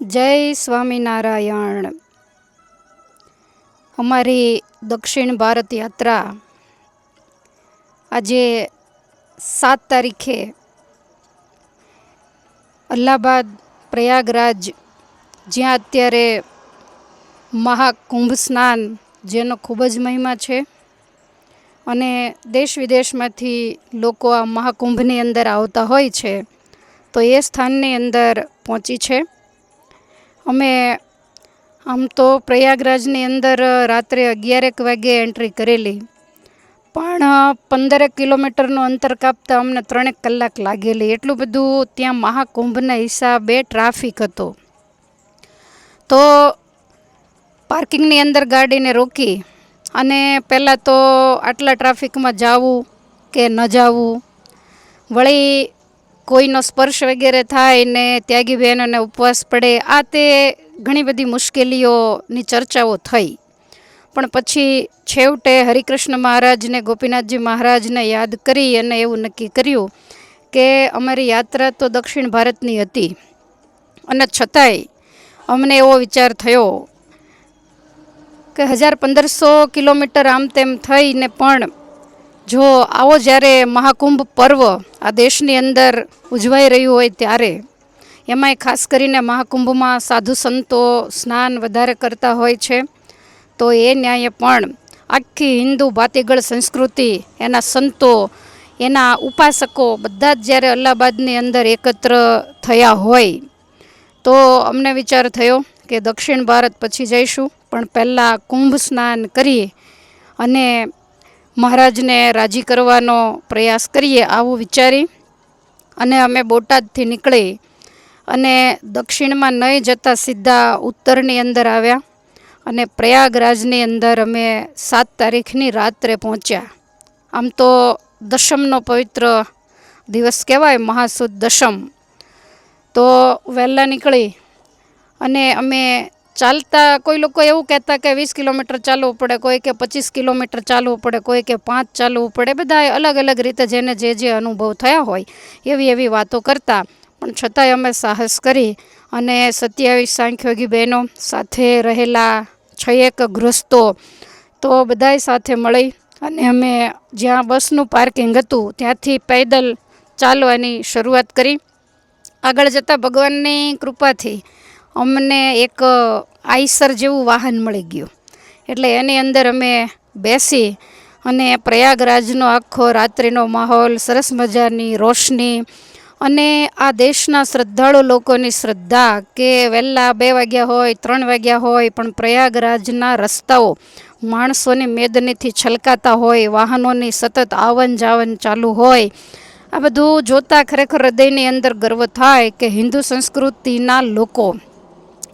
જય સ્વામિનારાયણ. અમારી દક્ષિણ ભારત યાત્રા આજે સાત તારીખે અલ્હાબાદ, પ્રયાગરાજ, જ્યાં અત્યારે મહાકુંભ સ્નાન જેનો ખૂબ જ મહિમા છે અને દેશ વિદેશમાંથી લોકો આ મહાકુંભની અંદર આવતા હોય છે, તો એ સ્થાનની અંદર પહોંચી છે. અમે આમ તો પ્રયાગરાજની અંદર રાત્રે અગિયારેક વાગે એન્ટ્રી કરેલી. પણ પંદરેક કિલોમીટરનું અંતર કાપતા અમને ત્રણેક કલાક લાગેલી. એટલું બધું ત્યાં મહાકુંભના હિસાબે ટ્રાફિક હતો. તો પાર્કિંગની અંદર ગાડીને રોકી અને પહેલાં તો આટલા ટ્રાફિકમાં જવું કે ન જવું, વળી કોઈનો સ્પર્શ વગેરે થાય ને ત્યાગી બહેનોને ઉપવાસ પડે, આ તે ઘણી બધી મુશ્કેલીઓની ચર્ચાઓ થઈ. પણ પછી છેવટે હરિકૃષ્ણ મહારાજને, ગોપીનાથજી મહારાજને યાદ કરી અને એવું નક્કી કર્યું કે અમારી યાત્રા તો દક્ષિણ ભારતની હતી. અને છતાંય અમને એવો વિચાર થયો કે હજાર પંદરસો કિલોમીટર આમ તેમ થઈને પણ જો આવો જ્યારે મહાકુંભ પર્વ આ દેશની અંદર ઉજવાઈ રહ્યું હોય ત્યારે, એમાંય ખાસ કરીને મહાકુંભમાં સાધુ સંતો સ્નાન વધારે કરતા હોય છે, તો એ ન્યાયે પણ આખી હિન્દુ ભાતીગળ સંસ્કૃતિ, એના સંતો, એના ઉપાસકો બધા જ જ્યારે અલ્હાબાદની અંદર એકત્ર થયા હોય, તો અમને વિચાર થયો કે દક્ષિણ ભારત પછી જઈશું. પણ પહેલાં કુંભ સ્નાન કરી અને મહારાજને રાજી કરવાનો પ્રયાસ કરીએ આવું વિચારી અને અમે બોટાદથી નીકળી અને દક્ષિણમાં નહીં જતાં સીધા ઉત્તરની અંદર આવ્યા અને પ્રયાગરાજની અંદર અમે સાત તારીખની રાત્રે પહોંચ્યા. આમ તો દશમનો પવિત્ર દિવસ કહેવાય, મહાસુદ દશમ. તો વહેલા નીકળી અને અમે ચાલતા, કોઈ લોકો એવું કહેતા કે વીસ કિલોમીટર ચાલવું પડે, કોઈ કે પચીસ કિલોમીટર ચાલવું પડે, કોઈ કે પાંચ ચાલવું પડે બધા અલગ અલગ રીતે જેને જે જે અનુભવ થયા હોય, એવી એવી વાતો કરતા. પણ છતાંય અમે સાહસ કરી અને સત્યાવીસ સાંખ્યોગી બહેનો સાથે રહેલા છયેક ગૃહસ્થો તો બધાય સાથે મળી અને અમે જ્યાં બસનું પાર્કિંગ હતું, ત્યાંથી પેદલ ચાલવાની શરૂઆત કરી. આગળ જતાં ભગવાનની કૃપાથી અમને એક આઈસર જેવું વાહન મળી ગયું. એટલે એની અંદર અમે બેસી અને પ્રયાગરાજનો આખો રાત્રિનો માહોલ, સરસ મજાની રોશની અને આ દેશના શ્રદ્ધાળુ લોકોની શ્રદ્ધા કે વહેલા બે વાગ્યા હોય, ત્રણ વાગ્યા હોય, પણ પ્રયાગરાજના રસ્તાઓ માણસોની મેદનીથી છલકાતા હોય, વાહનોની સતત આવન જાવન ચાલુ હોય. આ બધું જોતાં ખરેખર હૃદયની અંદર ગર્વ થાય કે હિન્દુ સંસ્કૃતિના લોકો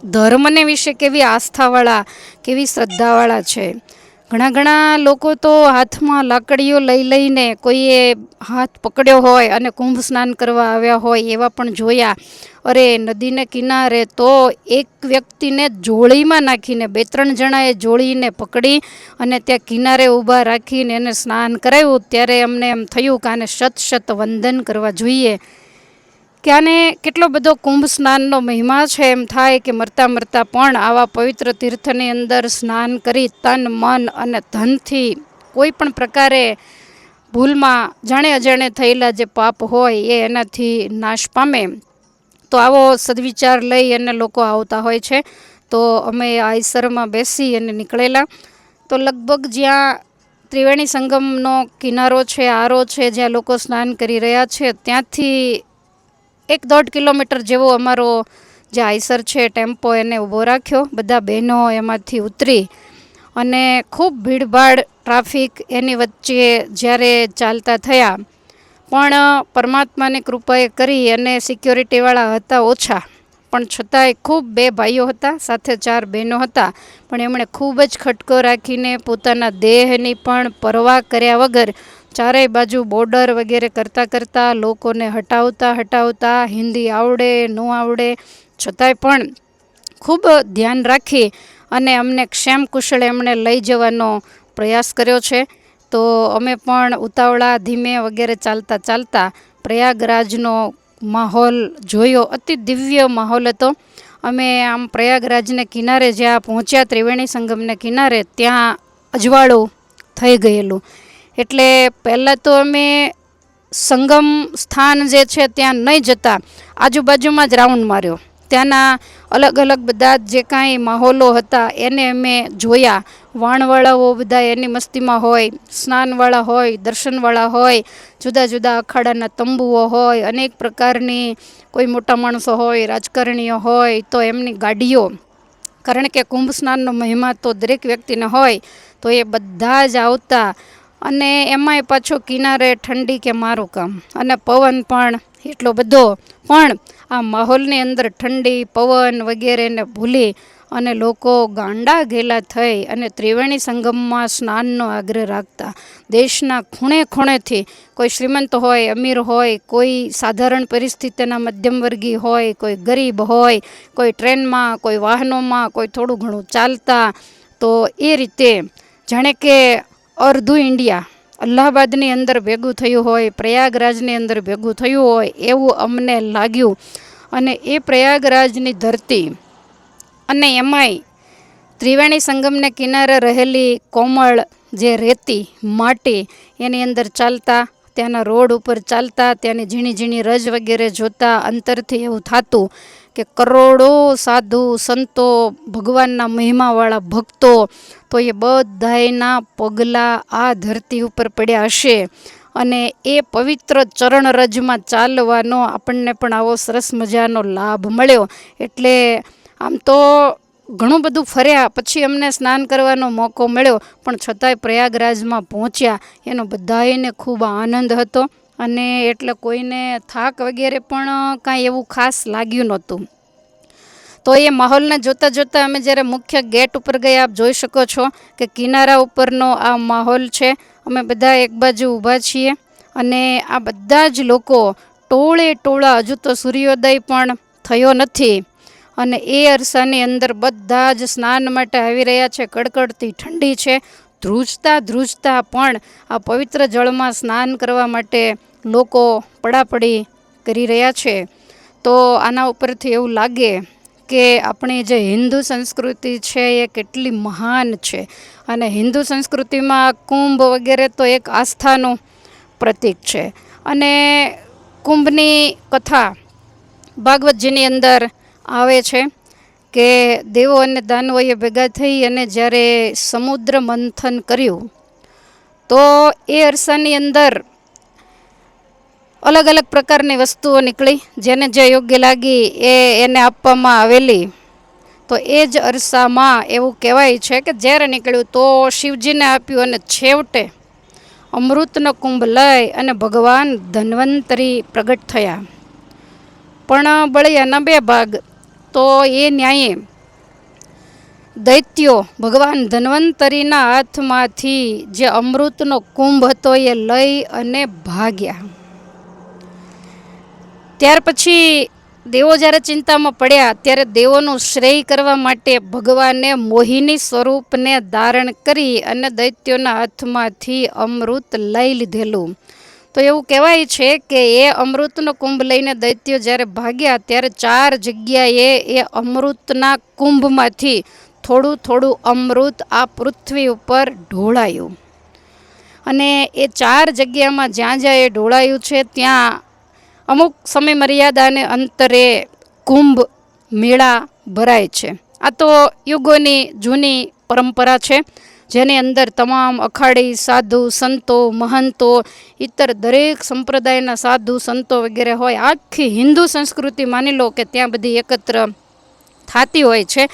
ધર્મને વિશે કેવી આસ્થાવાળા, કેવી શ્રદ્ધાવાળા છે? ઘણા ઘણા લોકો તો હાથમાં લાકડીઓ લઈ લઈને કોઈએ હાથ પકડ્યો હોય અને કુંભ સ્નાન કરવા આવ્યા હોય એવા પણ જોયા. અરે, નદીને કિનારે તો એક વ્યક્તિને જોળીમાં નાખીને, બે ત્રણ જણાએ જોડીને પકડી અને ત્યાં કિનારે ઊભા રાખીને એને સ્નાન કરાવ્યું ત્યારે અમને એમ થયું કે આને શત શત વંદન કરવા જોઈએ. આને કેટલો બધો કુંભ સ્નાનનો મહિમા છે? એમ થાય કે મરતા મરતા પણ આવા પવિત્ર તીર્થની અંદર સ્નાન કરી તન, મન અને ધનથી કોઈ પણ પ્રકારે ભૂલમાં જાણે અજાણે થયેલા જે પાપ હોય એ એનાથી નાશ પામે. તો આવો સદવિચાર લઈ અને લોકો આવતા હોય છે. તો અમે આઈસરમાં બેસી અને નીકળેલા. તો લગભગ જ્યાં ત્રિવેણી સંગમનો કિનારો છે, આરો છે, જ્યાં લોકો સ્નાન કરી રહ્યા છે, ત્યાંથી એક દોઢ કિલોમીટર જેવો અમારો જે આઈસર છે, ટેમ્પો એને ઊભો રાખ્યો. બધા બહેનો એમાંથી ઉતરી અને ખૂબ ભીડભાડ, ટ્રાફિક એની વચ્ચે જ્યારે ચાલતા થયા. પણ પરમાત્માની કૃપાએ કરી અને સિક્યોરિટીવાળા હતા ઓછા. પણ છતાંય ખૂબ બે ભાઈઓ હતા, સાથે ચાર બહેનો હતા. પણ એમણે ખૂબ જ ખટકો રાખીને પોતાના દેહની પણ પરવા કર્યા વગર ચારેય બાજુ બોર્ડર વગેરે કરતાં કરતાં લોકોને હટાવતા હટાવતા હિન્દી આવડે, ન આવડે, છતાંય પણ ખૂબ ધ્યાન રાખી અને અમને ક્ષેમ કુશળ એમણે લઈ જવાનો પ્રયાસ કર્યો છે. તો અમે પણ ઉતાવળા ધીમે વગેરે ચાલતા ચાલતા પ્રયાગરાજનો માહોલ જોયો. અતિ દિવ્ય માહોલ હતો. અમે આમ પ્રયાગરાજને કિનારે જ્યાં પહોંચ્યા ત્રિવેણી સંગમને કિનારે ત્યાં અજવાળું થઈ ગયેલું. એટલે પહેલાં તો અમે સંગમ સ્થાન જે છે ત્યાં નહીં જતા. આજુબાજુમાં જ રાઉન્ડ માર્યો. ત્યાંના અલગ અલગ બધા જે કાંઈ માહોલો હતા એને અમે જોયા. વાણવાળાઓ બધા એની મસ્તીમાં હોય, સ્નાનવાળા હોય, દર્શનવાળા હોય, જુદા જુદા અખાડાના તંબુઓ હોય, અનેક પ્રકારની કોઈ મોટા માણસો હોય, રાજકારણીઓ હોય, તો એમની ગાડીઓ. કારણ કે કુંભ સ્નાનનો મહિમા તો દરેક વ્યક્તિને હોય, તો એ બધા જ આવતા અને એમાંય પાછો કિનારે ઠંડી કે મારું કામ. અને પવન પણ એટલો બધો. પણ આ માહોલની અંદર ઠંડી, પવન વગેરેને ભૂલી અને લોકો ગાંડા ઘેલા થઈ અને ત્રિવેણી સંગમમાં સ્નાનનો આગ્રહ રાખતા. દેશના ખૂણે ખૂણેથી કોઈ શ્રીમંત હોય, અમીર હોય, કોઈ સાધારણ પરિસ્થિતિના મધ્યમ વર્ગી હોય, કોઈ ગરીબ હોય, કોઈ ટ્રેનમાં, કોઈ વાહનોમાં, કોઈ થોડું ઘણું ચાલતા, તો એ રીતે જાણે કે અર્ધું ઇન્ડિયા. અલ્હાબાદની અંદર ભેગું થયું હોય, પ્રયાગરાજની અંદર ભેગું થયું હોય, એવું અમને લાગ્યું. અને એ પ્રયાગરાજની ધરતી અને એમાંય ત્રિવેણી સંગમને કિનારે રહેલી કોમળ જે રેતી, માટી, એની અંદર ચાલતા, ત્યાંના રોડ ઉપર ચાલતા, ત્યાંની ઝીણી ઝીણી રજ વગેરે જોતા અંતરથી એવું થતું કે કરોડો સાધુ સંતો ભગવાનના મહિમાવાળા ભક્તો તો એ બધાયના પગલાં આ ધરતી ઉપર પડ્યા હશે. અને એ પવિત્ર ચરણ રજમાં ચાલવાનો આપણને પણ આવો સરસ મજાનો લાભ મળ્યો. એટલે આમ તો ઘણું બધું ફર્યા, પછી અમને સ્નાન કરવાનો મોકો મળ્યો, પણ છતાંય પ્રયાગરાજમાં પહોંચ્યા. એનો બધાને ખૂબ આનંદ હતો. અને એટલે કોઈને થાક વગેરે પણ કાંઈ એવું ખાસ લાગ્યું નહોતું. તો એ માહોલને જોતાં જોતાં અમે જ્યારે મુખ્ય ગેટ ઉપર ગયા, આપ જોઈ શકો છો કે કિનારા ઉપરનો આ માહોલ છે. અમે બધા એક બાજુ ઊભા છીએ અને આ બધા જ લોકો ટોળે ટોળા, હજુ તો સૂર્યોદય પણ થયો નથી. અને એ અરસાની અંદર બધા જ સ્નાન માટે આવી રહ્યા છે. કડકડતી ઠંડી છે. ધ્રુજતા ધ્રુજતા પણ આ પવિત્ર જળમાં સ્નાન કરવા માટે લોકો પડાપડી કરી રહ્યા છે. તો આના ઉપરથી એવું લાગે કે આપણી જે હિન્દુ સંસ્કૃતિ છે એ કેટલી મહાન છે. અને હિન્દુ સંસ્કૃતિમાં કુંભ વગેરે તો એક આસ્થાનું પ્રતીક છે. અને કુંભની કથા ભાગવતજીની અંદર આવે છે કે દેવો અને દાનવોએ ભેગા થઈ અને જ્યારે સમુદ્ર મંથન કર્યું, તો એ અરસાની અંદર અલગ અલગ પ્રકારની વસ્તુઓ નીકળી, જેને જે યોગ્ય લાગી એ એને આપવામાં આવેલી. તો એ જ અરસામાં એવું કહેવાય છે કે ઝેર નીકળ્યું તો શિવજીને આપ્યું અને છેવટે અમૃતનો કુંભ લઈ અને ભગવાન ધન્વંતરી પ્રગટ થયા. પણ બળિયાના બે ભાગ. તો એ ન્યાયે દૈત્યો ભગવાન ધન્વંતરીના હાથમાંથી જે અમૃતનો કુંભ હતો એ લઈ અને ભાગ્યા. ત્યાર પછી દેવો જ્યારે ચિંતામાં પડ્યા, ત્યારે દેવોનું શ્રેય કરવા માટે ભગવાને મોહિની સ્વરૂપને ધારણ કરી અને દૈત્યોના હાથમાંથી અમૃત લઈ લીધેલું. તો એવું કહેવાય છે કે એ અમૃતનો કુંભ લઈને દૈત્યો જ્યારે ભાગ્યા, ત્યારે ચાર જગ્યાએ એ અમૃતના કુંભમાંથી થોડું થોડું અમૃત આ પૃથ્વી ઉપર ઢોળાયું. અને એ ચાર જગ્યામાં જ્યાં જ્યાં એ ઢોળાયું છે, ત્યાં અમુક સમય મર્યાદાને અંતરે કુંભ, મેળા ભરાય છે. આ તો યુગોની જૂની પરંપરા છે, જેની અંદર તમામ અખાડી સાધુ, સંતો, મહંતો ઇતર દરેક સંપ્રદાયના સાધુ, સંતો વગેરે હોય. આખી હિન્દુ સંસ્કૃતિ માની લો કે ત્યાં બધી એકત્ર થતી હોય છે.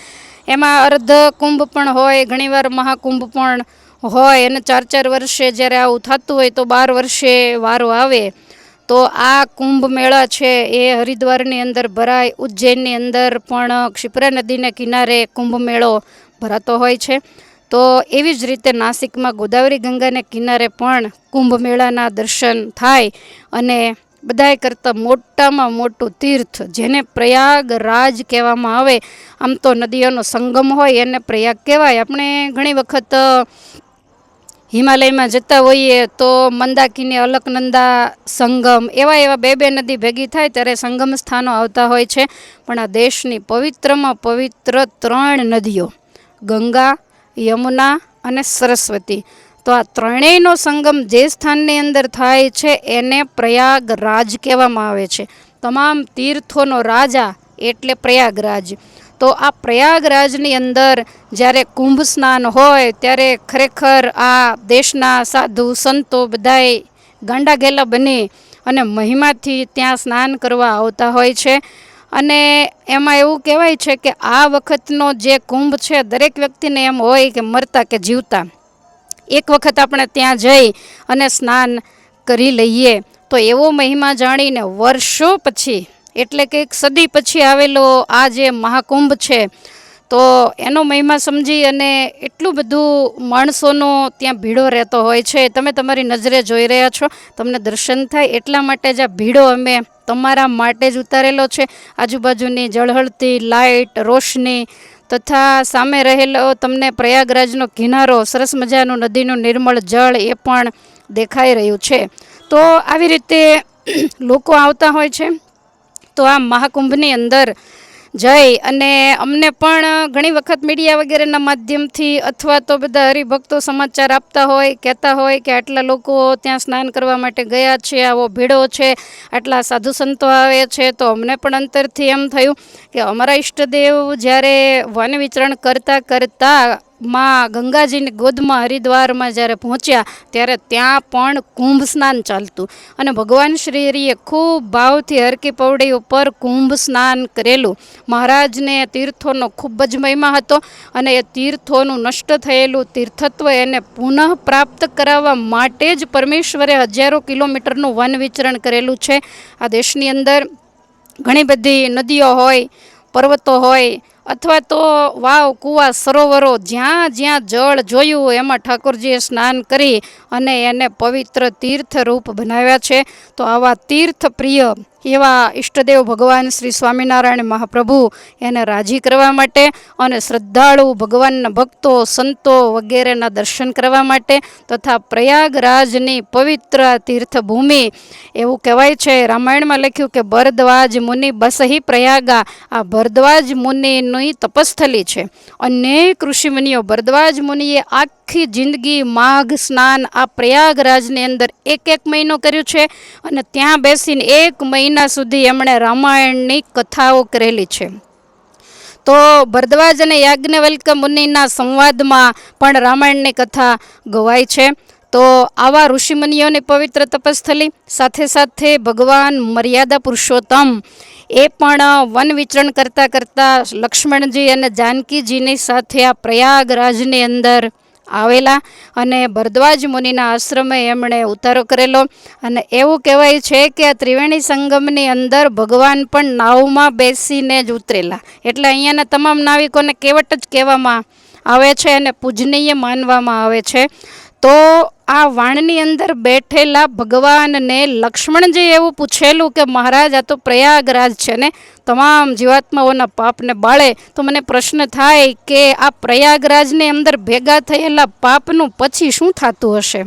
એમાં અર્ધ કુંભ પણ હોય, ઘણીવાર મહાકુંભ પણ હોય. અને ચાર ચાર વર્ષે જ્યારે આવું થતું હોય તો બાર વર્ષે વારો આવે. તો આ કુંભ મેળા છે, એ હરિદ્વારની અંદર ભરાય. ઉજ્જૈનની અંદર પણ ક્ષિપ્રા નદીને કિનારે કુંભ મેળો ભરાતો હોય છે. તો એવી જ રીતે નાસિકમાં ગોદાવરી ગંગાને કિનારે પણ કુંભ મેળાના દર્શન થાય અને બધાય કરતાં મોટામાં મોટું તીર્થ, જેને પ્રયાગ રાજ કહેવામાં આવે, આમ તો નદીઓનો સંગમ હોય, એને પ્રયાગ કહેવાય. આપણે ઘણી વખત હિમાલયમાં જતા હોઈએ તો મંદાકિની અલકનંદા સંગમ એવા એવા બે બે નદી ભેગી થાય ત્યારે સંગમ સ્થાનો આવતા હોય છે. પણ આ દેશની પવિત્રમાં પવિત્ર ત્રણ નદીઓ, ગંગા, યમુના અને સરસ્વતી. તો આ ત્રણેયનો સંગમ જે સ્થાનની અંદર થાય છે એને પ્રયાગરાજ કહેવામાં આવે છે. તમામ તીર્થોનો રાજા એટલે પ્રયાગરાજ. તો આ પ્રયાગરાજની અંદર જ્યારે કુંભ સ્નાન હોય, ત્યારે ખરેખર આ દેશના સાધુ સંતો બધાએ ગાંડા ઘેલા બની અને મહિમાથી ત્યાં સ્નાન કરવા આવતા હોય છે. અને એમાં એવું કહેવાય છે કે આ વખતનો જે કુંભ છે, દરેક વ્યક્તિને એમ હોય કે મરતા કે જીવતા, એક વખત આપણે ત્યાં જઈ અને સ્નાન કરી લઈએ. તો એવો મહિમા જાણીને વર્ષો પછી એટલે કે એક સદી પછી આવેલો આ જે મહાકુંભ છે, તો એનો મહિમા સમજી અને એટલું બધું માણસોનો ત્યાં ભીડો રહેતો હોય છે. તમે તમારી નજરે જોઈ રહ્યા છો, તમને દર્શન થાય એટલા માટે જ આ ભીડો અમે તમારા માટે જ ઉતારેલો છે. આજુબાજુની ઝળહળતી લાઇટ રોશની તથા સામે રહેલો તમને પ્રયાગરાજનો કિનારો, સરસ મજાનું નદીનું નિર્મળ જળ એ પણ દેખાઈ રહ્યું છે. તો આવી રીતે લોકો આવતા હોય છે. તો આ મહાકુંભની અંદર જઈ અને અમને પણ ઘણી વખત મીડિયા વગેરેના માધ્યમથી અથવા તો બધા હરિભક્તો સમાચાર આપતા હોય, કહેતા હોય કે આટલા લોકો ત્યાં સ્નાન કરવા માટે ગયા છે, આવો ભીડો છે, આટલા સાધુ સંતો આવે છે, તો અમને પણ અંતરથી એમ થયું કે અમારા ઈષ્ટદેવ જ્યારે વન વિચરણ કરતાં કરતાં માં ગંગાજીની ગોદમાં હરિદ્વારમાં જ્યારે પહોંચ્યા, ત્યારે ત્યાં પણ કુંભ સ્નાન ચાલતું. અને ભગવાન શ્રી હરિએ ખૂબ ભાવથી હરકી પૌડી ઉપર કુંભ સ્નાન કરેલું. મહારાજને તીર્થોનો ખૂબ જ મહિમા હતો અને એ તીર્થોનું નષ્ટ થયેલું તીર્થત્વ એને પુનઃ પ્રાપ્ત કરાવવા માટે જ પરમેશ્વરે હજારો કિલોમીટરનું વન વિચરણ કરેલું છે. આ દેશની અંદર ઘણી બધી નદીઓ હોય, પર્વતો હોય અથવા તો, વાવ, કૂવા, સરોવરો, જ્યાં જ્યાં જળ જોયું, એમાં ઠાકોરજીએ સ્નાન કરી અને એને પવિત્ર તીર્થ રૂપ બનાવ્યા છે. તો આવા તીર્થ પ્રિય એવા ઈષ્ટદેવ ભગવાન શ્રી સ્વામિનારાયણ મહાપ્રભુ એને રાજી કરવા માટે અને શ્રદ્ધાળુ ભગવાનના ભક્તો, સંતો વગેરેના દર્શન કરવા માટે તથા પ્રયાગરાજની પવિત્ર તીર્થભૂમિ, એવું કહેવાય છે. રામાયણમાં લખ્યું કે, ભરદ્વાજ મુનિ બસહી પ્રયાગા. આ ભરદ્વાજ મુનિની તપસ્થલી છે. અને ઋષિમુનિઓ ભરદ્વાજ મુનિએ આખી જિંદગી માઘ, સ્નાન, આ પ્રયાગરાજની અંદર એક એક મહિનો કર્યું છે અને ત્યાં બેસીને એક મહિના સુધી એમણે રામાયણની કથાઓ કરેલી છે. તો ભરદ્વાજ અને યાજ્ઞવલ્ક મુનિના સંવાદમાં પણ રામાયણની કથા ગવાય છે. તો આવા ઋષિમુનિઓની પવિત્ર તપસ્થલી સાથે સાથે ભગવાન મર્યાદા પુરુષોત્તમ એ પણ વન વિચરણ કરતાં કરતાં લક્ષ્મણજી અને જાનકીજીની સાથે આ પ્રયાગરાજની અંદર આવેલા અને ભરદ્વાજ મુનિના આશ્રમે એમણે ઉતારો કરેલો. અને એવું કહેવાય છે કે આ ત્રિવેણી સંગમની અંદર ભગવાન પણ નાવમાં બેસીને જ ઉતરેલા. એટલે અહીંયાના તમામ નાવિકોને કેવટ જ કહેવામાં આવે છે અને પૂજનીય માનવામાં આવે છે. તો આ વાણની અંદર બેઠેલા ભગવાનને લક્ષ્મણજી એવું પૂછેલું કે મહારાજ, આ તો પ્રયાગરાજ છે ને? તમામ જીવાત્માઓના પાપને બાળે. તો મને પ્રશ્ન થાય કે આ પ્રયાગરાજની અંદર ભેગા થયેલા પાપનું પછી શું થતું હશે?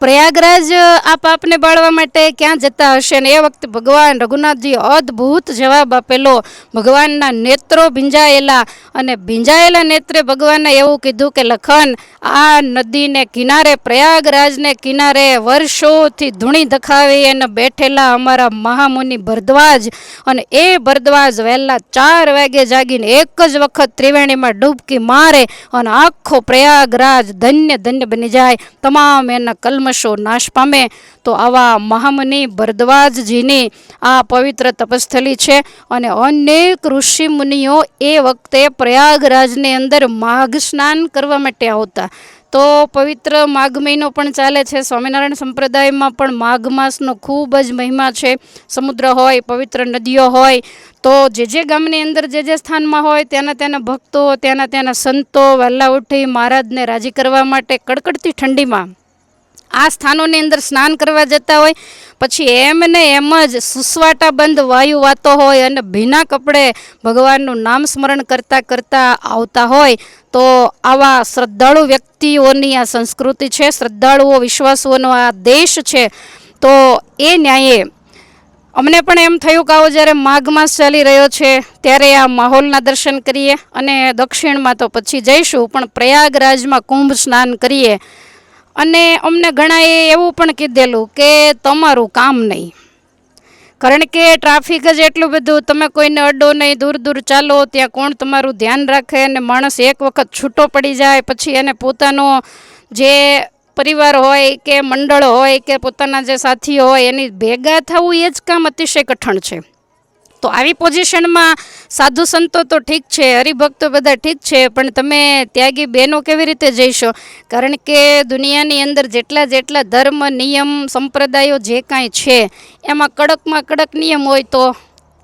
પ્રયાગરાજ આ પાપને બાળવા માટે ક્યાં જતા હશે? ને એ વખતે ભગવાન રઘુનાથજી અદ્ભુત જવાબ આપેલો. ભગવાનના નેત્રો ભીંજાયેલા અને ભીંજાયેલા નેત્રે ભગવાને એવું કીધું કે, લખન, આ નદીને કિનારે, પ્રયાગરાજને કિનારે વર્ષોથી ધૂણી દખાવી અને બેઠેલા અમારા મહામુનિ ભરદ્વાજ અને એ ભરદ્વાજ વહેલા ચાર વાગે જાગીને એક જ વખત ત્રિવેણીમાં ડૂબકી મારે અને આખો પ્રયાગરાજ ધન્ય ધન્ય બની જાય. તમામ એના કલ્મશો નાશ પામે તો આવા મહામુનિ ભરદ્વાજજીની આ પવિત્ર તપસ્થલી છે અને અનેક ઋષિ મુનિઓ એ વખતે પ્રયાગરાજની અંદર માઘ સ્નાન કરવા માટે આવતા. તો પવિત્ર માઘ મહિનો પણ ચાલે છે. સ્વામિનારાયણ સંપ્રદાયમાં પણ માઘ માસનો ખૂબ જ મહિમા છે. સમુદ્ર હોય, પવિત્ર નદીઓ હોય, તો જે જે ગામની અંદર જે જે સ્થાનમાં હોય ત્યાંના ત્યાંના ભક્તો, ત્યાંના ત્યાંના સંતો વહેલા ઉઠી મહારાજને રાજી કરવા માટે કડકડતી ઠંડીમાં આ સ્થાનોની અંદર સ્નાન કરવા જતા હોય, પછી એમને એમ જ સુસવાટા બંધ વાયુ વાતો હોય અને ભીના કપડે ભગવાનનું નામ સ્મરણ કરતાં કરતાં આવતા હોય, તો આવા શ્રદ્ધાળુ વ્યક્તિઓની આ સંસ્કૃતિ છે, શ્રદ્ધાળુઓ, વિશ્વાસુઓનો આ દેશ છે, તો એ ન્યાયે અમને પણ એમ થયું કે આવો જ્યારે માઘ માસ ચાલી રહ્યો છે, ત્યારે આ માહોલના દર્શન કરીએ અને દક્ષિણમાં તો પછી જઈશું, પણ પ્રયાગરાજમાં કુંભ સ્નાન કરીએ. અને અમને ઘણાએ એવું પણ કીધેલું કે તમારું કામ નહીં. કારણ કે ટ્રાફિક જ એટલું બધું, તમે કોઈને અડો નહીં, દૂર દૂર ચાલો, ત્યાં કોણ તમારું ધ્યાન રાખે અને માણસ એક વખત છૂટો પડી જાય, પછી એને પોતાનો જે પરિવાર હોય કે મંડળ હોય કે પોતાના જે સાથીઓ હોય, એની ભેગા થવું એ જ કામ અતિશય કઠણ છે. તો આવી પોઝિશનમાં સાધુ સંતો તો ઠીક છે, હરિભક્તો બધા ઠીક છે, પણ તમે ત્યાગી બહેનો કેવી રીતે જઈશો? કારણ કે દુનિયાની અંદર જેટલા જેટલા ધર્મ, નિયમ, સંપ્રદાયો જે કાંઈ છે, એમાં કડકમાં કડક નિયમ હોય તો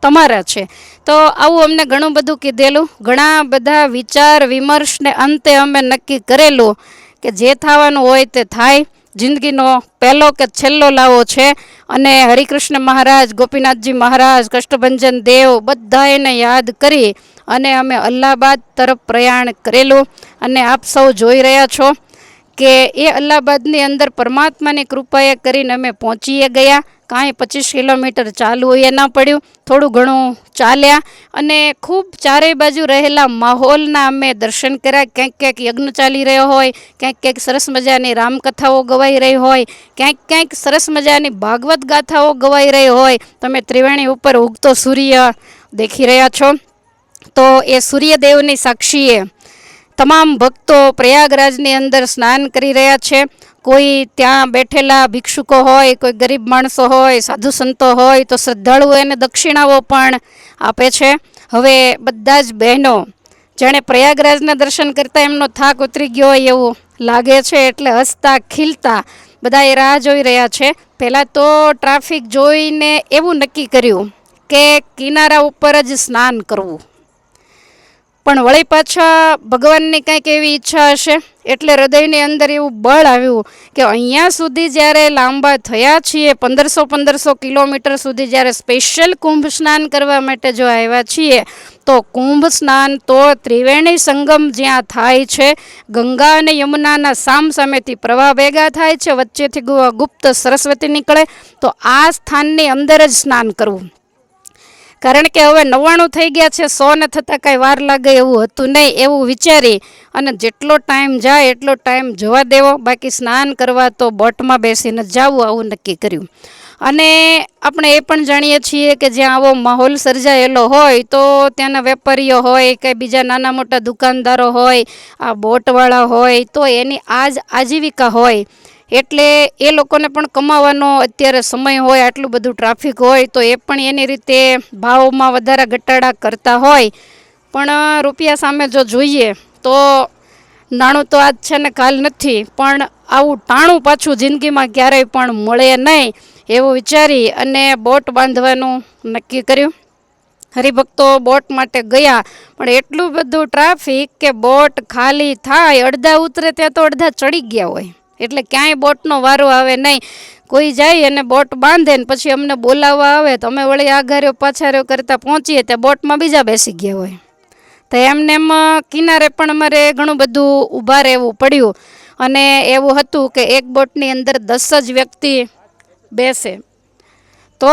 તમારા છે. તો આવું અમને ઘણું બધું કીધેલું. ઘણા બધા વિચાર, વિમર્શને અંતે અમે નક્કી કરેલું કે જે થવાનું હોય તે થાય. જિંદગીનો પહેલો કે છેલ્લો લાવો છે. અને હરિકૃષ્ણ મહારાજ, ગોપીનાથજી મહારાજ, કષ્ટભંજન દેવ બધા એને યાદ કરી અને અમે અલ્હાબાદ તરફ પ્રયાણ કરેલું. અને આપ સૌ જોઈ રહ્યા છો કે એ અલ્હાબાદની અંદર પરમાત્માની કૃપાએ કરીને અમે પહોંચીએ ગયા. કાંઈ પચીસ કિલોમીટર ચાલવું એ ન પડ્યું. થોડું ઘણું ચાલ્યા અને ખૂબ ચારેય બાજુ રહેલા માહોલના અમે દર્શન કર્યા. ક્યાંક ક્યાંક યજ્ઞ ચાલી રહ્યો હોય, ક્યાંક ક્યાંક સરસ મજાની રામકથાઓ ગવાઈ રહી હોય, ક્યાંક ક્યાંક સરસ મજાની ભાગવત ગાથાઓ ગવાઈ રહી હોય. તમે ત્રિવેણી ઉપર ઉગતો સૂર્ય દેખી રહ્યા છો. તો એ સૂર્યદેવની સાક્ષીએ તમામ ભક્તો પ્રયાગરાજની અંદર સ્નાન કરી રહ્યા છે. કોઈ ત્યાં બેઠેલા ભિક્ષુકો હોય, કોઈ ગરીબ માણસો હોય, સાધુ સંતો હોય, તો શ્રદ્ધાળુઓ એને દક્ષિણાઓ પણ આપે છે. હવે બધા જ બહેનો, જેણે પ્રયાગરાજના દર્શન કરતાં એમનો થાક ઉતરી ગયો હોય એવું લાગે છે, એટલે હસતા, ખીલતા બધા એ રાહ જોઈ રહ્યા છે. પહેલાં તો ટ્રાફિક જોઈને એવું નક્કી કર્યું કે કિનારા ઉપર જ સ્નાન કરવું. પણ વળી પાછા ભગવાનની કંઈક એવી ઈચ્છા હશે? એટલે હૃદયની અંદર એવું બળ આવ્યું કે અહીંયા સુધી જ્યારે લાંબા થયા છીએ, પંદરસો પંદરસો કિલોમીટર સુધી જ્યારે સ્પેશિયલ કુંભ સ્નાન કરવા માટે જો આવ્યા છીએ, તો કુંભ સ્નાન તો ત્રિવેણી સંગમ જ્યાં થાય છે, ગંગા અને યમુનાના સામ સામેથી પ્રવાહ ભેગા થાય છે, વચ્ચેથી ગુપ્ત સરસ્વતી નીકળે, તો આ સ્થાનની અંદર જ સ્નાન કરવું. કારણ કે હવે નવ્વાણું થઈ ગયા છે, સો ને થતાં કાંઈ વાર લાગે એવું હતું નહીં એવું વિચારી અને જેટલો ટાઈમ જાય એટલો ટાઈમ જવા દેવો, બાકી સ્નાન કરવા તો બોટમાં બેસીને જવું આવું નક્કી કર્યું. અને આપણે એ પણ જાણીએ છીએ કે જ્યાં આવો માહોલ સર્જાયેલો હોય તો ત્યાંના વેપારીઓ હોય કે બીજા નાના મોટા દુકાનદારો હોય, આ બોટવાળા હોય, તો એની આજ આજીવિકા હોય. એટલે એ લોકોને પણ કમાવાનો અત્યારે સમય હોય, આટલું બધું ટ્રાફિક હોય, તો એ પણ એની રીતે ભાવમાં વધારા ઘટાડા કરતા હોય. પણ રૂપિયા સામે જો જોઈએ, તો નાણું તો આજ છે ને કાલ નથી, પણ આવું ટાણું પાછું જિંદગીમાં ક્યારેય પણ મળે નહીં, એવું વિચારી અને બોટ બાંધવાનું નક્કી કર્યું. હરિભક્તો બોટ માટે ગયા, પણ એટલું બધું ટ્રાફિક કે બોટ ખાલી થાય, અડધા ઉતરે ત્યાં તો અડધા ચડી ગયા હોય. એટલે ક્યાંય બોટનો વારો આવે નહીં. કોઈ જાય અને બોટ બાંધે ને પછી અમને બોલાવવા આવે તો અમે વળી આઘાર્યો પાછાર્યો કરતાં પહોંચીએ ત્યાં બોટમાં બીજા બેસી ગયા હોય. તો એમને એમ કિનારે પણ અમારે ઘણું બધું ઊભા રહેવું પડ્યું. અને એવું હતું કે એક બોટની અંદર દસ જ વ્યક્તિ બેસે. તો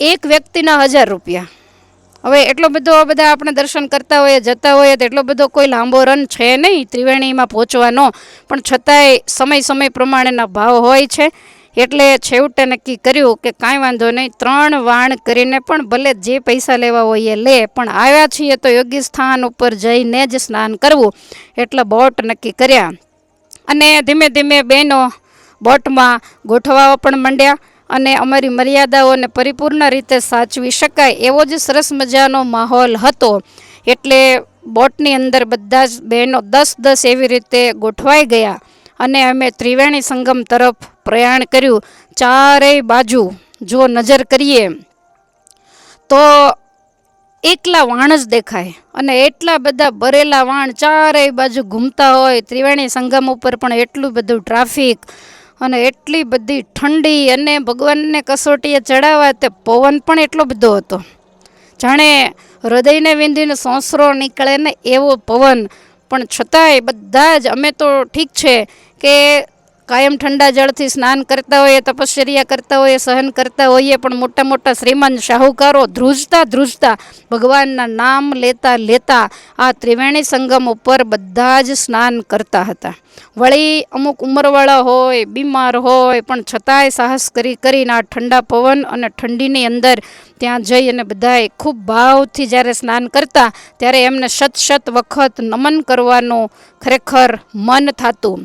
એક વ્યક્તિના હજાર રૂપિયા. હવે એટલો બધો બધા આપણે દર્શન કરતા હોઈએ, જતા હોઈએ, તો એટલો બધો કોઈ લાંબો રન છે નહીં ત્રિવેણીમાં પહોંચવાનો. પણ છતાંય સમય સમય પ્રમાણેના ભાવ હોય છે. એટલે છેવટે નક્કી કર્યું કે કાંઈ વાંધો નહીં, ત્રણ વાણ કરીને પણ ભલે જે પૈસા લેવા હોય એ લે, પણ આવ્યા છીએ તો યોગ્ય સ્થાન ઉપર જઈને જ સ્નાન કરવું. એટલે બોટ નક્કી કર્યા. અને ધીમે ધીમે બહેનો બોટમાં ગોઠવાવા પણ માંડ્યા. અને અમારી મર્યાદાઓને પરિપૂર્ણ રીતે સાચવી શકાય એવો જ સરસ મજાનો માહોલ હતો. એટલે બોટની અંદર બધા જ બહેનો દસ દસ એવી રીતે ગોઠવાઈ ગયા અને અમે ત્રિવેણી સંગમ તરફ પ્રયાણ કર્યું. ચારેય બાજુ જો નજર કરીએ તો એકલા વાણ જ દેખાય અને એટલા બધા ભરેલા વાણ ચારેય બાજુ ઘૂમતા હોય. ત્રિવેણી સંગમ ઉપર પણ એટલું બધું ટ્રાફિક અને એટલી બધી ઠંડી અને ભગવાનને કસોટીએ ચડાવવા તે પવન પણ એટલો બધો હતો. જાણે હૃદયને વિંધીને સોંસરો નીકળે ને એવો પવન. પણ છતાંય બધા જ, અમે તો ઠીક છે કે કાયમ ઠંડા જળથી સ્નાન કરતા હોઈએ, તપશ્ચર્યા કરતા હોઈએ, સહન કરતા હોઈએ, પણ મોટા મોટા શ્રીમંત શાહુકારો ધ્રુજતા ધ્રુજતા ભગવાનના નામ લેતા લેતા આ ત્રિવેણી સંગમ ઉપર બધા જ સ્નાન કરતા હતા. વળી અમુક ઉંમરવાળા હોય, બીમાર હોય, પણ છતાંય સાહસ કરી કરીને આ ઠંડા પવન અને ઠંડીની અંદર ત્યાં જઈ અને બધાએ ખૂબ ભાવથી જ્યારે સ્નાન કરતા, ત્યારે એમને શત શત વખત નમન કરવાનું ખરેખર મન થતું.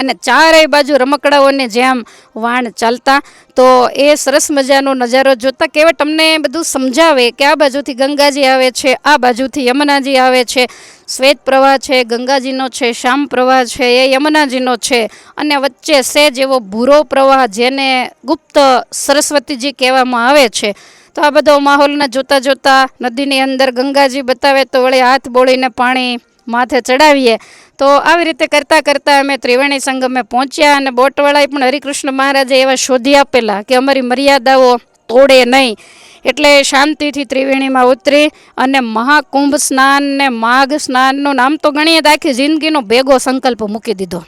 અને ચારેય બાજુ રમકડાઓને જેમ વાણ ચાલતા. તો એ સરસ મજાનો નજારો જોતા કેવા તમને બધું સમજાવે કે આ બાજુથી ગંગાજી આવે છે, આ બાજુથી યમુનાજી આવે છે. શ્વેત પ્રવાહ છે, ગંગાજીનો છે, શ્યામ પ્રવાહ છે, એ યમુનાજીનો છે. અને વચ્ચે સેજ એવો ભૂરો પ્રવાહ જેને ગુપ્ત સરસ્વતીજી કહેવામાં આવે છે. તો આ બધો માહોલને જોતા જોતા નદીની અંદર ગંગાજી બતાવે તો વળી હાથ બોળીને પાણી માથે ચડાવીએ. તો આવી રીતે કરતાં કરતાં અમે ત્રિવેણી સંગમે પહોંચ્યા અને બોટવાળાએ પણ હરિકૃષ્ણ મહારાજે એવા શોધી આપેલા કે અમારી મર્યાદાઓ તોડે નહીં. એટલે શાંતિથી ત્રિવેણીમાં ઉતરી અને મહાકુંભ સ્નાન ને માઘ સ્નાનનું નામ તો ગણીએ તો આખી જિંદગીનો ભેગો સંકલ્પ મૂકી દીધો.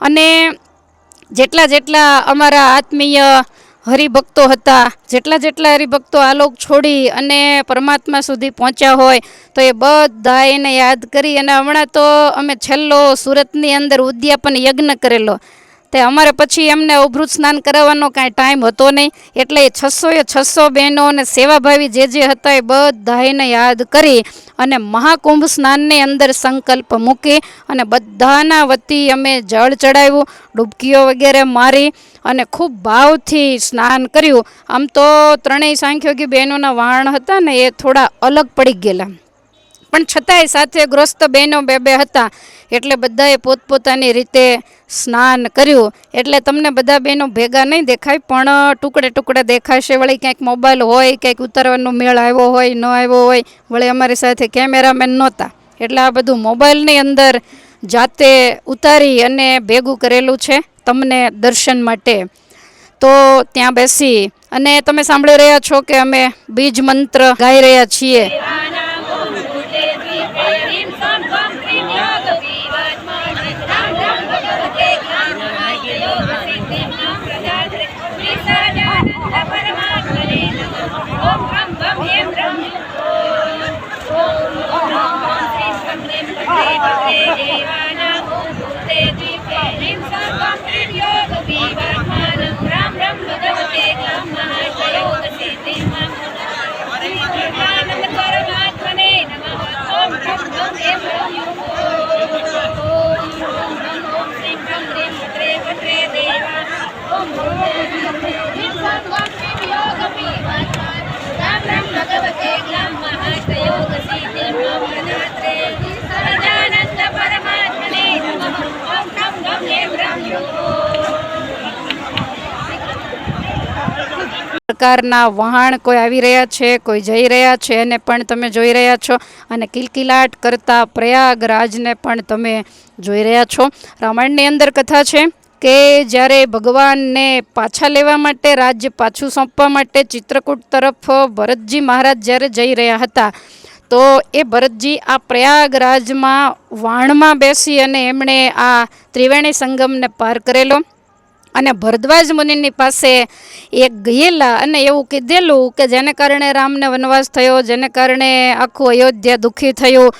અને જેટલા જેટલા અમારા આત્મીય હરિભક્તો હતા. જેટલા જેટલા હરિભક્તો આલોક છોડી અને પરમાત્મા સુધી પહોંચ્યા હોય, તો એ બધા એને યાદ કરી અને હમણાં તો અમે છેલ્લો સુરતની અંદર ઉદ્યાપન યજ્ઞ કરેલો. તે અમારે પછી એમને અભૃત સ્નાન કરાવવાનો કાંઈ ટાઈમ હતો નહીં. એટલે એ છસો એ છસો બહેનો અને સેવાભાવી જે જે હતા એ બધાને યાદ કરી અને મહાકુંભ સ્નાનની અંદર સંકલ્પ મૂકી અને બધાના વતી અમે જળ ચડાવ્યું, ડૂબકીઓ વગેરે મારી અને ખૂબ ભાવથી સ્નાન કર્યું. આમ તો ત્રણેય સાંખ્યોગી બહેનોના વાણ હતા ને એ થોડા અલગ પડી ગયેલા. પણ છતાંય સાથે ગ્રસ્ત બહેનો બે બે હતા. એટલે બધાએ પોતપોતાની રીતે સ્નાન કર્યું. એટલે તમને બધા બહેનો ભેગા નહીં દેખાય, પણ ટુકડે ટુકડે દેખાશે. વળી ક્યાંક મોબાઈલ હોય, ક્યાંક ઉતારવાનો મેળ આવ્યો હોય, ન આવ્યો હોય, વળી અમારી સાથે કેમેરામેન નહોતા. એટલે આ બધું મોબાઈલની અંદર જાતે ઉતારી અને ભેગું કરેલું છે તમને દર્શન માટે. તો ત્યાં બેસી. અને તમે સાંભળી રહ્યા છો કે અમે બીજ મંત્ર ગાઈ રહ્યા છીએ. પ્રકારના વહાણ કોઈ આવી રહ્યા છે, કોઈ જઈ રહ્યા છે, એને પણ તમે જોઈ રહ્યા છો. અને કિલકિલાટ કરતા પ્રયાગરાજને પણ તમે જોઈ રહ્યા છો. રામાયણની અંદર કથા છે કે જ્યારે ભગવાનને પાછા લેવા માટે રાજ્ય પાછું સોંપવા માટે ચિત્રકૂટ તરફ ભરતજી મહારાજ જ્યારે જઈ રહ્યા હતા, તો એ ભરતજી આ પ્રયાગરાજમાં વાણમાં બેસી અને એમણે આ ત્રિવેણી સંગમને પાર કરેલો. અને ભરદ્વાજ મુનિની પાસે એક ગયેલા અને એવું કીધેલું કે જેને કારણે રામને વનવાસ થયો, જેને કારણે આખું અયોધ્યા દુઃખી થયું,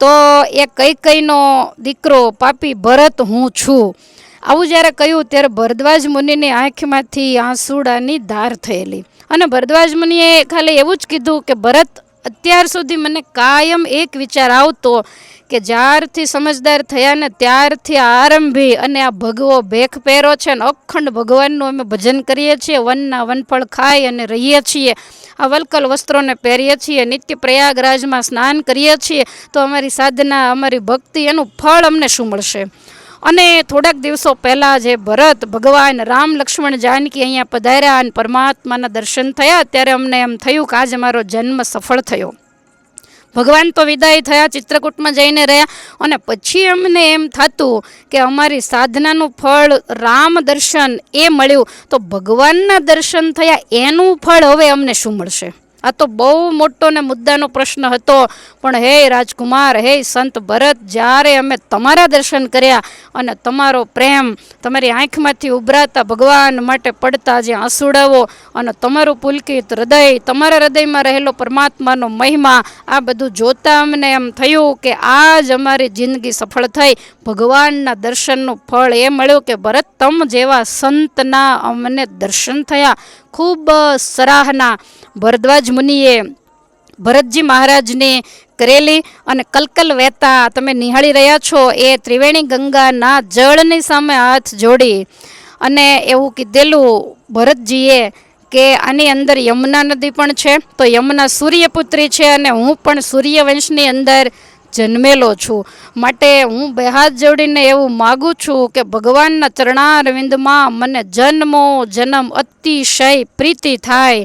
તો એ કઈ કઈનો દીકરો, પાપી ભરત હું છું. આવું જ્યારે કહ્યું, ત્યારે ભરદ્વાજ મુનિની આંખમાંથી આંસુડાની ધાર થયેલી. અને ભરદ્વાજ મુનિએ ખાલી એવું જ કીધું કે, ભરત, અત્યાર સુધી મને કાયમ એક વિચાર આવતો કે જ્યારથી સમજદાર થયા ને ત્યારથી આરંભી અને આ ભગવો ભેખ પહેરો છે ને અખંડ ભગવાનનું અમે ભજન કરીએ છીએ, વનના વનફળ ખાઈ અને રહીએ છીએ. આ વલકલ વસ્ત્રોને પહેરીએ છીએ, નિત્ય પ્રયાગરાજમાં સ્નાન કરીએ છીએ. તો અમારી સાધના, અમારી ભક્તિ, એનું ફળ અમને શું મળશે? અને થોડાક દિવસો પહેલાં જે ભરત ભગવાન રામ લક્ષ્મણ જાનકી અહીંયા પધાર્યા અને પરમાત્માના દર્શન થયા, ત્યારે અમને એમ થયું કે આજે મારો જન્મ સફળ થયો. ભગવાન તો વિદાય થયા, ચિત્રકૂટમાં જઈને રહ્યા. અને પછી અમને એમ થતું કે અમારી સાધનાનું ફળ રામ દર્શન એ મળ્યું. તો ભગવાનના દર્શન થયા, એનું ફળ હવે અમને શું મળશે? આ તો બહુ મોટો ને મુદ્દાનો પ્રશ્ન હતો. પણ હે રાજકુમાર, હે સંત ભરત, જ્યારે અમે તમારા દર્શન કર્યા અને તમારો પ્રેમ તમારી આંખમાંથી ઉભરાતા ભગવાન માટે પડતા જે આંસુડાઓ અને તમારું પુલકિત હૃદય, તમારા હૃદયમાં રહેલો પરમાત્માનો મહિમા, આ બધું જોતા અમને એમ થયું કે આ જ અમારી જિંદગી સફળ થઈ. ભગવાનના દર્શનનું ફળ એ મળ્યું કે ભરત તમ જેવા સંતના અમને દર્શન થયા. ખૂબ સરાહના ભરદ્વાજ મુનિએ ભરતજી મહારાજની કરેલી અને કલકલ વહેતા તમે નિહાળી રહ્યા છો એ ત્રિવેણી ગંગાના જળની સામે હાથ જોડી અને એવું કીધેલું ભરતજીએ કે આની અંદર યમુના નદી પણ છે, તો યમુના સૂર્યપુત્રી છે અને હું પણ સૂર્યવંશની અંદર જન્મેલો છું. માટે હું બે હાથ જોડીને એવું માગું છું કે ભગવાનના ચરણારવિંદમાં મને જન્મો જન્મ અતિશય પ્રીતિ થાય.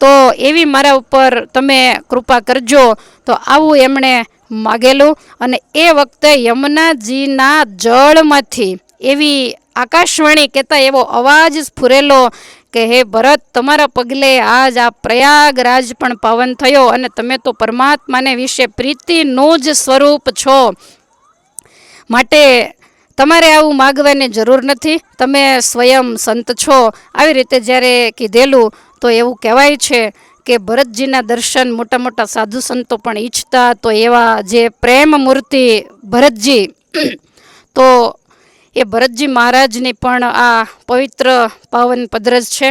તો એવી મારા ઉપર તમે કૃપા કરજો. તો આવું એમણે માગેલું અને એ વખતે યમુનાજીના જળમાંથી એવી આકાશવાણી કહેતા એવો અવાજ સ્ફુરેલો કે હે ભરત, તમારા પગલે આજ આ પ્રયાગરાજ પણ પાવન થયો અને તમે તો પરમાત્માને વિશે પ્રીતિનું જ સ્વરૂપ છો. માટે તમારે આવું માગવાની જરૂર નથી. તમે સ્વયં સંત છો. આવી રીતે જ્યારે કીધેલું, તો એવું કહેવાય છે કે ભરતજીના દર્શન મોટા મોટા સાધુ સંતો પણ ઈચ્છતા, તો એવા જે પ્રેમ મૂર્તિ ભરતજી, તો એ ભરતજી મહારાજની પણ આ પવિત્ર પાવન પદરજ છે.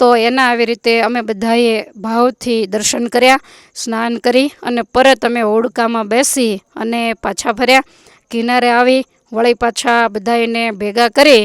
તો એના આવી રીતે અમે બધાએ ભાવથી દર્શન કર્યા, સ્નાન કરી અને પરત અમે હોડકામાં બેસી અને પાછા ફર્યા. કિનારે આવી વળી પાછા બધાને ભેગા કરી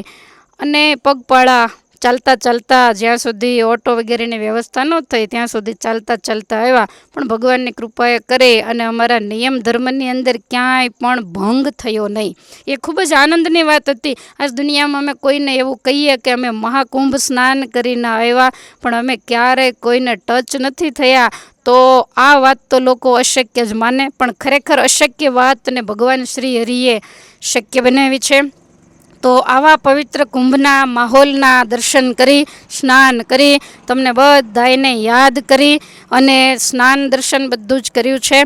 અને પગપાળા ચાલતા ચાલતા જ્યાં સુધી ઓટો વગેરેની વ્યવસ્થા ન થઈ, ત્યાં સુધી ચાલતા ચાલતા આવ્યા. પણ ભગવાનની કૃપાએ કરી અને અમારા નિયમ ધર્મની અંદર ક્યાંય પણ ભંગ થયો નહીં. એ ખૂબ જ આનંદની વાત હતી. આજ દુનિયામાં અમે કોઈને એવું કહીએ કે અમે મહાકુંભ સ્નાન કરીને આવ્યા, પણ અમે ક્યારેય કોઈને ટચ નથી થયા. તો આ વાત તો લોકો અશક્ય જ માને, પણ ખરેખર અશક્ય વાતને ભગવાન શ્રી હરિએ શક્ય બનાવી છે. તો આવા પવિત્ર કુંભના માહોલના દર્શન કરી, સ્નાન કરી, તમને બધાને યાદ કરી અને સ્નાન દર્શન બધું જ કર્યું છે.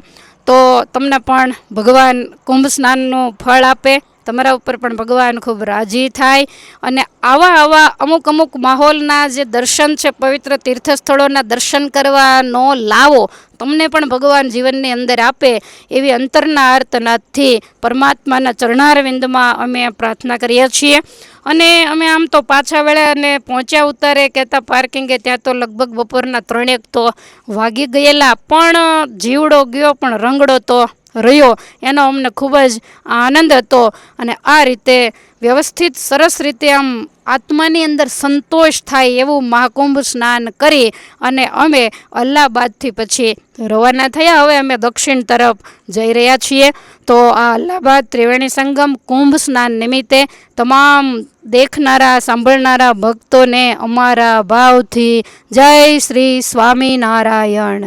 તો તમને પણ ભગવાન કુંભ સ્નાનનું ફળ આપે. તમારા ઉપર પણ ભગવાન ખૂબ રાજી થાય. અને આવા આવા અમુક અમુક માહોલના જે દર્શન છે, પવિત્ર તીર્થ સ્થળોના દર્શન કરવાનો લાવો, તમને પણ ભગવાન જીવનની અંદર આપે એવી અંતરના આર્તનાથથી પરમાત્માના ચરણારવિંદમાં અમે પ્રાર્થના કરીએ છીએ. અને અમે આમ તો પાછા વેળા અને પહોંચ્યા ઉતારે, કહેતા પાર્કિંગે ત્યાં તો લગભગ બપોરના ત્રણેક તો વાગી ગયેલા, પણ જીવડો ગયો, પણ રંગડો તો રહ્યો. એનો અમને ખૂબ જ આનંદ હતો અને આ રીતે વ્યવસ્થિત, સરસ રીતે આમ આત્માની અંદર સંતોષ થાય એવું મહાકુંભ સ્નાન કરી અને અમે અલ્હાબાદથી પછી રવાના થયા. હવે અમે દક્ષિણ તરફ જઈ રહ્યા છીએ. તો આ અલ્હાબાદ ત્રિવેણી સંગમ કુંભ સ્નાન નિમિત્તે તમામ દેખનારા, સાંભળનારા ભક્તોને અમારા ભાવથી જય શ્રી સ્વામિનારાયણ.